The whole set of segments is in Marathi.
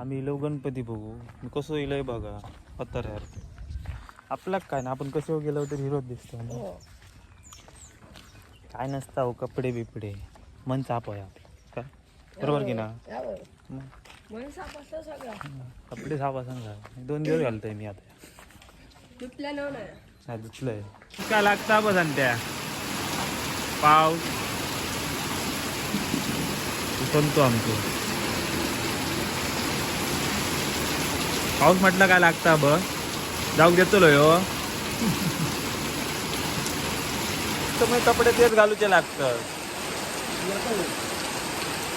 आम्ही इलो गणपती बघू. मी कसं इलंय बघा पत्तर यार आपला काय ना आपण कसं गेलो तर हिरोच दिसतो ना. काय नसतं हो कपडे बिपडे. मन चाप आहे आपलं. काय बरोबर की ना? कपडे साफ असं दोन दिवस घालतोय मी आता. हा धुतलंय. काय लागता बघ त्या पाव. उचलतो आमचं पाऊस म्हटलं काय लागता ब जाऊ देतो हो तुम्ही कपडे तेच घालूचे लागतं.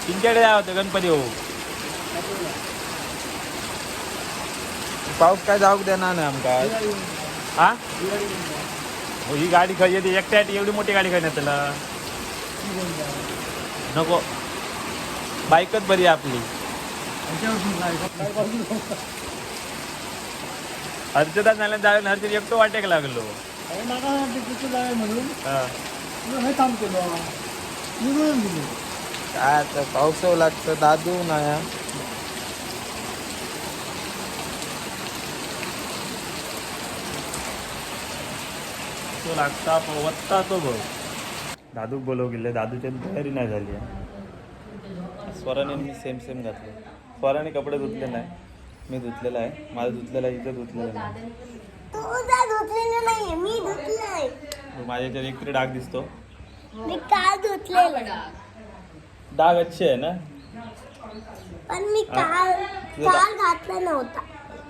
तुमच्याकडे या होतं गणपती हो पाऊस काय जाऊ देणार नाही आमका. हा? हो, ही गाडी खाई येते एकट्या एवढी मोठी गाडी खाई त्याला. नको. बाईकच बरी आहे आपली. हर्षदा झाल्या जाऊन हर्षद एकटो वाटेक लागलो. म्हणून. हा. हे काम केलं. निघून दिले. काय आता पाऊस लागतं दादू नाया तो लागता वत्ता तो बघ दादूक बोलव गेले दादूच्या तयारी नाही झाली आहे स्वराने मी सेम सेम घातले. स्वराने कपडे धुतले नाही. मी धुतलेला आहे. माझं धुतलेला आहे इथं धुतलेलं नाही तुझा धुतलेलं नाहीये मी धुतलंय. माझ्या याच्यात एक तरी डाग दिसतो. मी काल धुतलेलं. डाग अच्छे आहे ना? पण मी काल काल घातला नव्हता.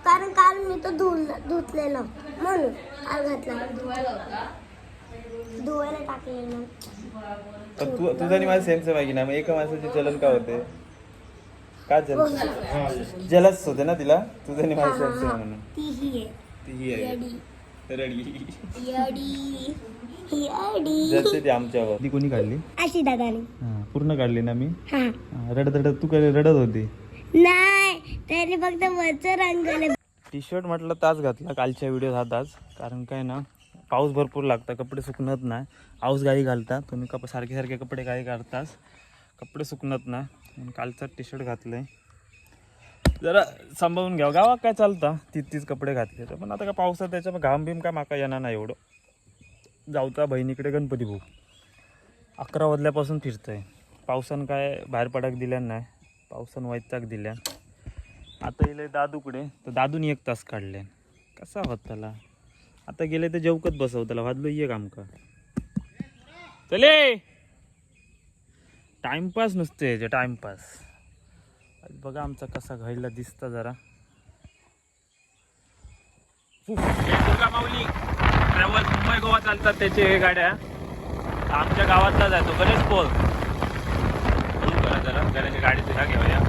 कारण काल मी तो धुल- धुतलेला म्हणून काल घातला. धुवायला टाकलेलं. पण तू तुझं आणि माझं सेम सेम आहे की नाही मग एका माणसाचे चलन का होते? का जल जलच होते ना तिला? तुझं सेम सेम म्हणून. ती ही आहे. जसे ती आमच्यावर. ती कोणी काढली? अशी दादाने. हा, पूर्ण काढली ना मी? हा. हा, रडत रडत तू काय रडत होती? नाही त्याने फक्त वरचं टी शर्ट म्हटलं तास घातला कालच्या व्हिडिओ हा तास कारण काय ना पाऊस भरपूर लागता कपडे सुकणत नाही. पाऊस गाई घालता तुम्ही कप सारखे सारखे कपडे गाई काढतास कपडे सुकणत नाही. कालचा टी शर्ट घातलंय. जरा सांभाळून घ्या. गावात काय चालतं? तीच तीच कपडे घातले तर. पण आता काय पावसात त्याच्या घाम बिम काय माका येणार नाही एवढं. जाऊचा बहिणीकडे गणपती भाऊ. अकरा वाजल्यापासून फिरतंय. पावसानं काय बाहेर पडाक दिल्यान नाही. पावसानं वैताग दिल्यान. आता गेले दादूकडे. तर दादूनी एक तास काढले कसा होत त्याला? आता गेले तर जेवकत बसव त्याला. वाजलो ये काम का चले! टाइमपास नुसते याचे टाइमपास. बघा आमचा कसा घाईला दिसता जरा. हे दुर्गा माऊली ट्रॅव्हल्स मुंबई गोवा चालतात त्याचे हे गाड्या. आमच्या गावातला जातो गणेश पोल. करा जरा गाडी घेऊया.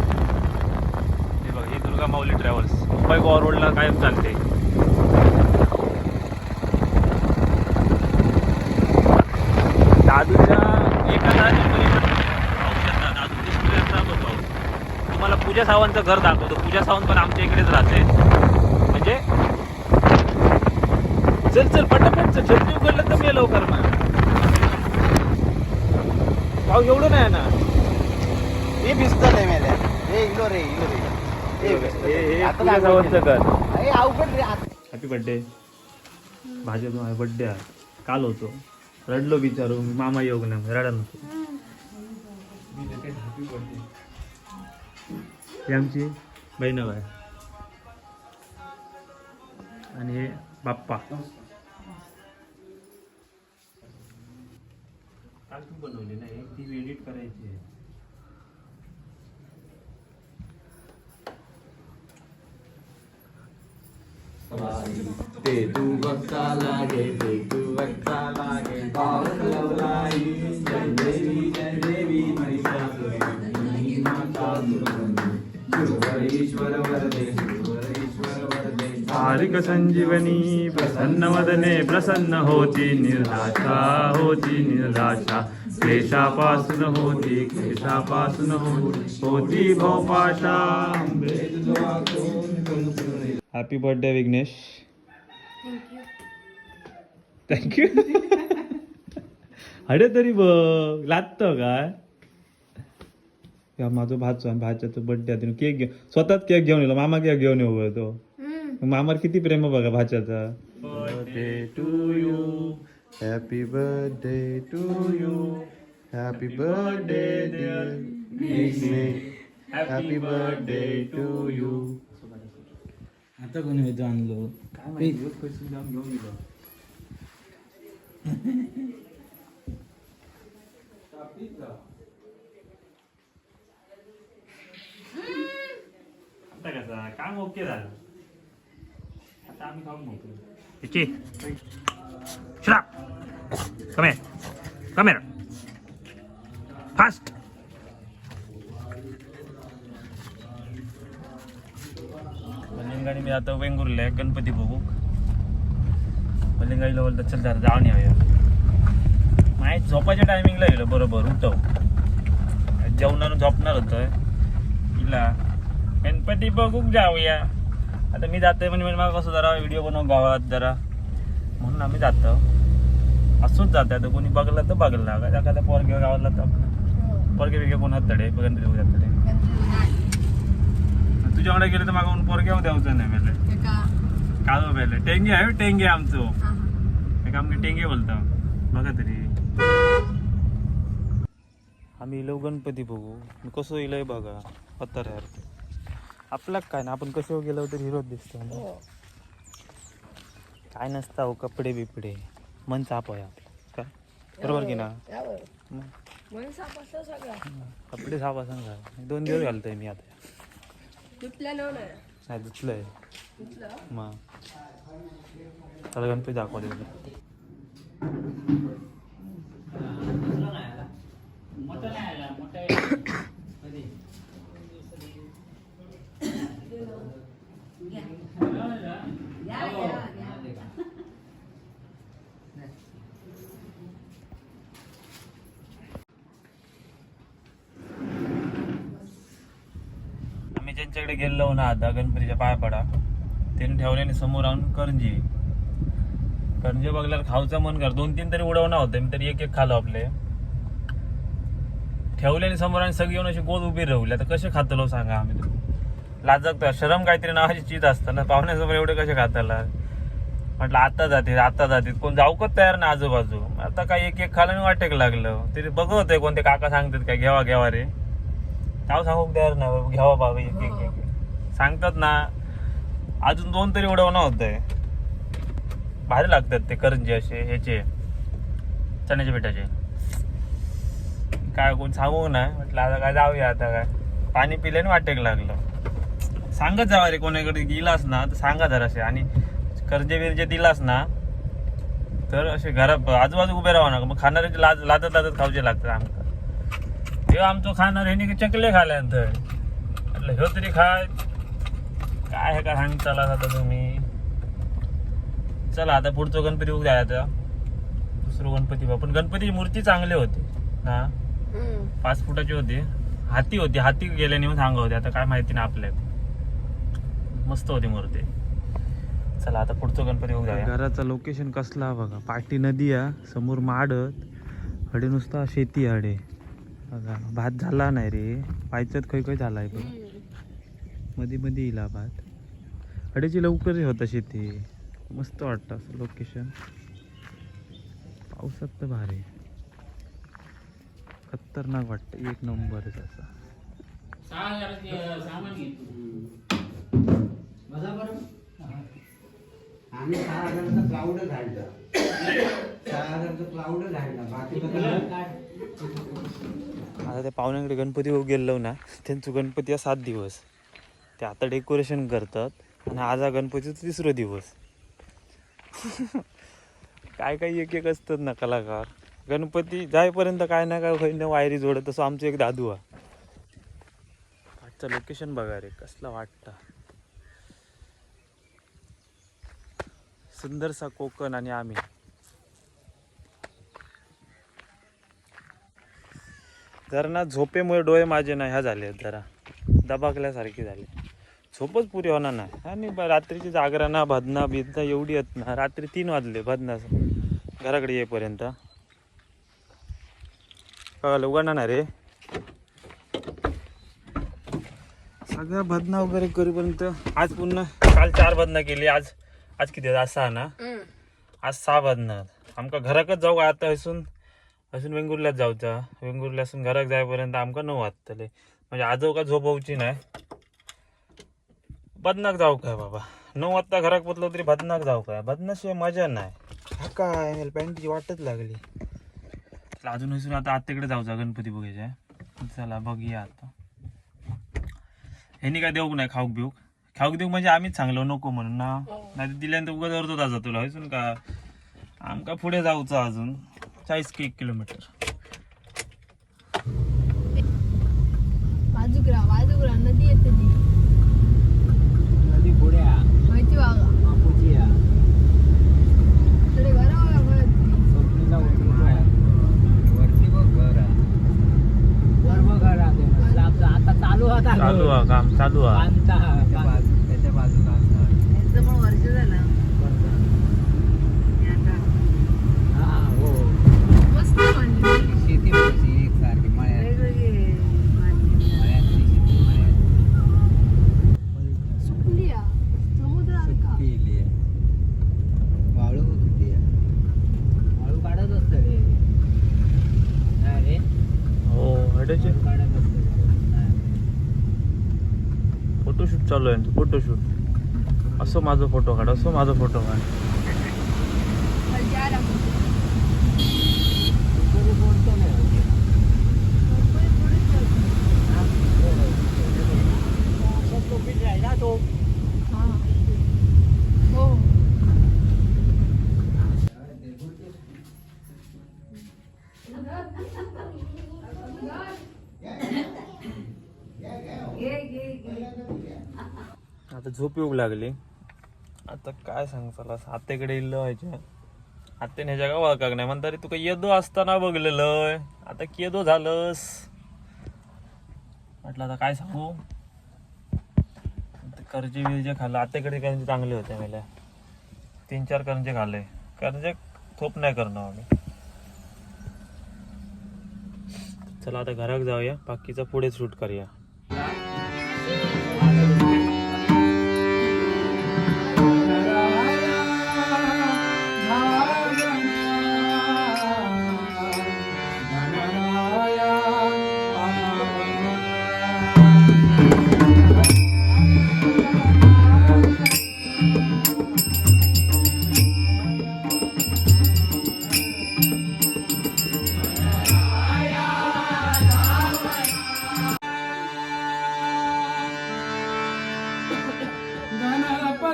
हे बघा ही दुर्गा माऊली ट्रॅव्हल्स मुंबई गोवा रोडला कायम चालते. दादूच्या एका दादू दादू डिस्प्लेचा बघाव तुम्हाला पूजा सावंतचं घर दाखवतो. पूजा सावंत पण आमच्या इकडेच राहते म्हणजे चल चल पटापट चल. छत्री उघडलं तर मी लवकर ना पाऊस एवढं नाही ना हे भिजत आहे मेल्या. हे इलो रे इलो रे. आता पूजा सावंतचं घर. हे अवघड रे आता. हॅपी बर्थडे भाजी बर्थडे आहे काल होतो. रडलो बिचारू. मामा योग नाही रडा नको. हॅपी बर्थडे हे आमची बहिणव आहे. आणि हे बाप्पा. काल तू बनवली ना ती एडिट करायची आहे. ते तू बघता लागे ते तू बघता लागे. पावस लवलाई जय देवी जय तारिक संजीवनी प्रसन्न वदने प्रसन्न होती निर्दाशा होती निर्दाशा क्लेशापासून होती क्लेशापासून होती होती भोपाशा happy birthday Vighnesh thank you अरे तरी बघ लागतं काय या माझा भाचो आणि भाच्याचं बर्थडे आहे केक घेऊन स्वतःच केक घेऊन येलो. मामा केक घेऊन येऊ तो मामार किती प्रेम बघा भाच्याचा. Birthday to you happy birthday to you happy birthday happy birthday to you आता कोणी वेळ आणलो आता कसा काम ओके झालं. आता आम्ही खाऊन मोकलो इची. श्रा कमे. कमेर फास्ट मलिंगाने मी आता वेंगुर्ले गणपती बघू. मलिंगाईला बोलतात चल जरा जाऊन यावं माहीत झोपाच्या टायमिंगला गेलो बरोबर उठव. जेवणानं झोपणार होतं इला. गणपती बघूक जाऊया. आता मी जातोय म्हणजे म्हणजे मला कसं जरा व्हिडिओ बनव गावात जरा. म्हणून आम्ही जातो. असंच जातं. आता कोणी बघलं तर बघला. का एखाद्या पोरगे गावाला तर आपलं पोरगे बिगे कोण हातडे गणपती बघू जातडे तुझ्याकडे गेले तर मागून पोरगे द्यावचं नाही मेले काळो मेले टेंगे आहे हो, टेंगे आमचो. एक आमके टेंगे बोलतो. बघा तरी. आम्ही इलो गणपती बघू. मी कसं इलंय बघा. पत्तर आपला काय ना आपण कसं गेलो तर हिरोच दिसतो ना. काय नसता हो कपडे बिपडे. मन चाप आहे आपलं. काय? बरोबर की ना. कपडे साफ असं घाल दोन दिवस घालतोय मी आता. नाही. धुतलंय मग? त्याला गणपती दाखवले आम्ही ज्यांच्याकडे गेलो ना आता गणपतीच्या पाया पडा त्यांनी ठेवल्याने समोर आणून करंजी. करंजी बघल्यावर खाऊचं मन कर दोन तीन तरी उडवणार होते मी तरी एक एक खालो आपले. ठेवल्याने समोर आणि सगळी येऊन अशी गोद उभी राहली. आता कसे खातलो सांगा आम्ही. तुम्ही लाजक शरम काहीतरी नावाची चीज असतं ना. पाहुण्यासमोर एवढे कसे खाताला? म्हटलं आता जातील आता जातील कोण जाऊकच तयार ना आजूबाजू. आता काय एक एक खाल्याने वाटेक लागलं. तरी बघत आहे कोणते काका सांगतात काय घ्यावा घ्यावा रे. नाव सांगू तयार नाही घ्यावा बाबा एक एक एक. सांगतात ना अजून दोन तरी उडवणं आहे भारी लागतात ते करंजी असे ह्याचे चण्याच्या पिठाचे. काय कोण सांगू ना म्हटलं आता काय जाऊया आता काय. पाणी पिल्याने वाटेक लागलं. सांगत जावा रे कोणाकडे गेलास ना तर सांगा जरासे आणि कर्जे बिरजे दिलास ना तर असे घरात आजूबाजू उभे राहा ना मग खाणाऱ्याचे लाज लाजत लाजत खाऊचे लागतात आमका. हे आमचं खाणार हे नाही चकले खाल्यानंतर. म्हटलं ह्यो तरी खाय काय हे का सांगताला आता तुम्ही? चला आता पुढचं गणपती बघू द्या आता. दुसरं गणपती पण गणपतीची मूर्ती चांगली होती ना? पाच फुटाची होती. हाती होती. हाती गेल्याने मग सांगा होते आता काय माहिती नाही आपल्याला. मस्त होती मूर्ती. चला आता पुढचं गणपती बघू द्या घराचं लोकेशन कसला बघा. पाटी नदी आहे समोर माडत हडे नुसता शेती हडे. बघा भात झाला नाही रे. पायचत खै खै झालाय बघमध्ये मध्ये इला भात. हडेची लवकर होता शेती. मस्त वाटतं असं लोकेशन पावसात तर भारी. खतरनाक वाटतं. एक नंबरच असा. आम्ही सहा हजारचा क्लाउड झाडलं सहा हजारचा क्लाउड झाडलं बाकी आता त्या पाहुण्यांकडे गणपती गेलो ना त्यांचं गणपती हा सात दिवस. ते आता डेकोरेशन करतात आणि आज हा गणपतीचा तिसरा दिवस. काय काय एक एक असतात ना कलाकार. गणपती जायपर्यंत काय ना काय होईन वायरी जोडत तसं आमचं एक दादू हा. आजचं लोकेशन बघा रे कसला वाटतं. सुंदरसा कोकण आणि आम्ही. जरा ना झोपेमुळे डोळे माझे ना ह्या झाले आहेत जरा. दबाकल्यासारखे झाले. झोपच पुरी होणार नाही. आणि रात्रीची जागरणा भदना बिदना एवढी आहेत ना रात्री तीन वाजले भदना घराकडे येईपर्यंत. कळलं उघडणार ना रे. सगळ्या भदना वगैरे करूपर्यंत. आज पुन्हा काल चार भदना केली आज आज किती? आज सहा ना? आज सहा भदना आमका घराकच जाऊ आता हसून हसून वेंगुर्ल्यात जाऊचा वेंगुर्ल्यासून घराक जायपर्यंत आमका नऊ वाजतले. म्हणजे आजो का झोपवची नाही बदनाक जाऊ काय बाबा? नऊ वाजता घरात पोचलो तरी बदनाक जाऊ काय? बदनाशिवाय मजा नाही हा काय? मला पॅन्टची वाटच लागली. अजून हसून आता आत्याकडे जाऊचा गणपती बघायचा चला बघूया आता. ह्यांनी काय देऊ नाही खाऊक बिऊक खाऊक देऊ म्हणजे आम्हीच सांगलो नको म्हणून ना. नाही तर दिल्यानंतर उगाच अर्धो तास तुला हसून का? आमका पुढे जाऊचं अजून? चाळीस की एक किलोमीटर. बाजूकरा बाजूकरा नदी येते ती. नदी पुढ्या माहिती वागा मापुचिया तरी बरं बघा बघत ती. स्वप्नीला उतरतोय. वरती बघ घर आहे. वर बघ घर आहे. स्लॅबचं आता चालू आता चालू हा काम चालू हा बांधता त्याच्या बाजू- त्याच्या बाजूला असं. पण वर्ष झालं हा, हो. मस्त मांडली शेती कशी एकसारखी मळ्यात वेगवेगळे मळ्यातली शेती मळ्यात सुकली आ. समुद्र आहे का केली आहे. वाळू होती वाळू काढत असतं रे काय रे हो हडेचे वाळू काढत असतं फोटोशूट चालू आहे फोटोशूट असं माझं फोटो काढ असं माझा फोटो काढ. हो आला. हा. हो आता झोप येऊ लागली. आता काय सांग चला आत्याकडे इल्ल व्हायचे. आत्याने ह्याच्या का ओळखाक नाही. म्हणता रे तुका येदो असताना बघलेलं आता केदो झालंस. म्हटलं आता काय सांगू? कर्जे करजे विरजे खाल्लं. आत्याकडे करंजे चांगले होते मला. तीन चार करंजे खाल्ले. करंजे थोप नाही करणार आम्ही. चला आता घरात जाऊया. बाकीचा पुढे शूट करूया.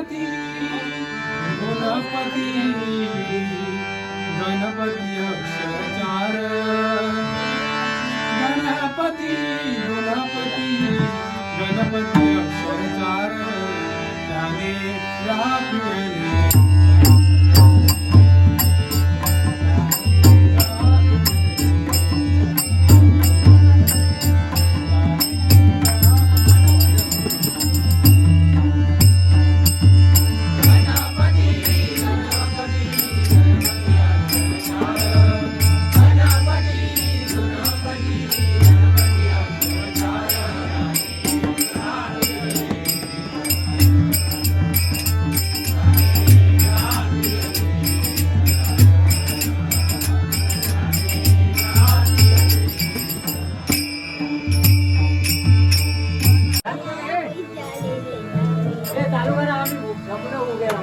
गणपती गणपती गणपती अक्षरचार गणपती गणपती गणपती अक्षरचार त्याने राखले आम्ही हो गया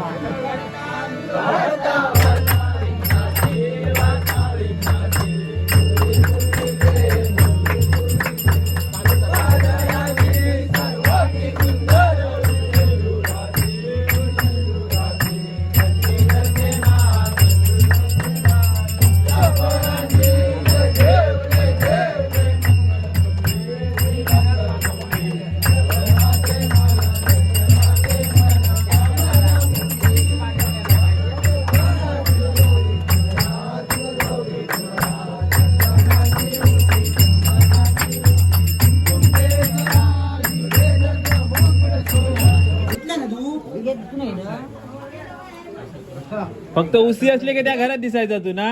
फक्त उसी असले की त्या घरात दिसायचा तू ना?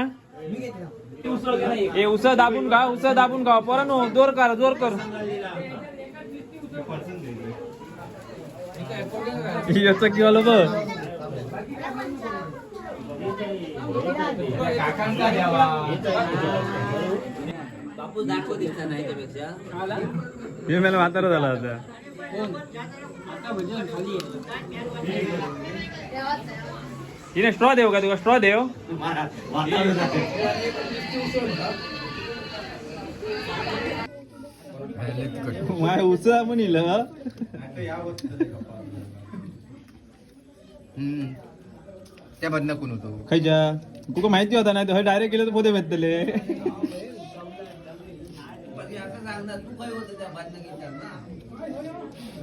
ए उस दाबून खा उस दाबून खा. पोरांनो जोर कर जोर कर. याचा बघ त्यापेक्षा हे मला म्हातारा झाला आता. हिने स्ट्रॉ देऊ का तुला स्ट्रॉ देव माय उचला इल त्या बदना कोण होतो? खायच्या तुका माहिती होता नाही डायरेक्ट गेलं तर पोते भेटतले.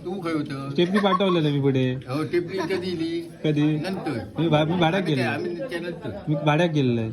तू खय होतं? स्टेपनी पाठवलेलं मी पुढे? हो टिपली कधी दिली? कधी? नंतर. मी भा- मी भाड्यात गेलो काय- आम्ही त्यानंतर. मी भाड्यात गेलेलं